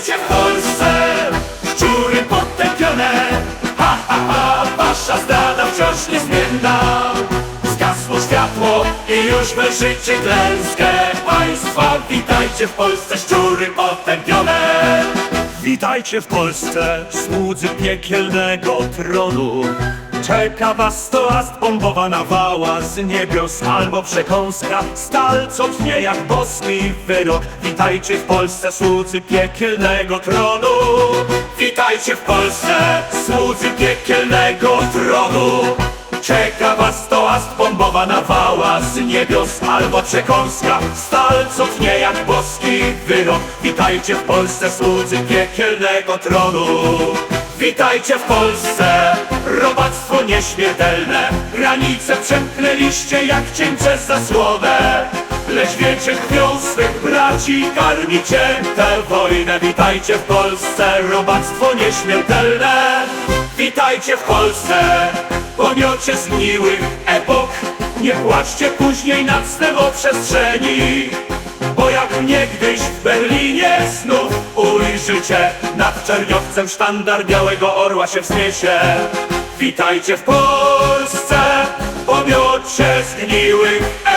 Witajcie w Polsce, szczury potępione Ha, ha, ha, wasza zdrada wciąż niezmienna Zgasło światło i już wy życie klęskę. Państwa, witajcie w Polsce, szczury potępione Witajcie w Polsce, słudzy piekielnego tronu Czeka was toast bombowa nawała z niebios albo przekąska. Stal, co tnie jak boski wyrok. Witajcie w Polsce, słudzy piekielnego tronu. Witajcie w Polsce, słudzy piekielnego tronu. Czeka was toast bombowa nawała z niebios albo przekąska. Stal, co tnie jak boski wyrok. Witajcie w Polsce, słudzy piekielnego tronu. Witajcie w Polsce, nieśmiertelne. Granice przemknęliście jak cień przez zasłonę Lecz wiecie swych braci karmicie tę wojnę. Witajcie w Polsce, robactwo nieśmiertelne. Witajcie w Polsce, pomiocie zgniłych epok. Nie płaczcie później nad snem o przestrzeni Bo jak niegdyś w Berlinie znów ujrzycie. Nad Czerniowcem sztandar białego orła się wzniesie Witajcie w Polsce, pomiocie zgniłych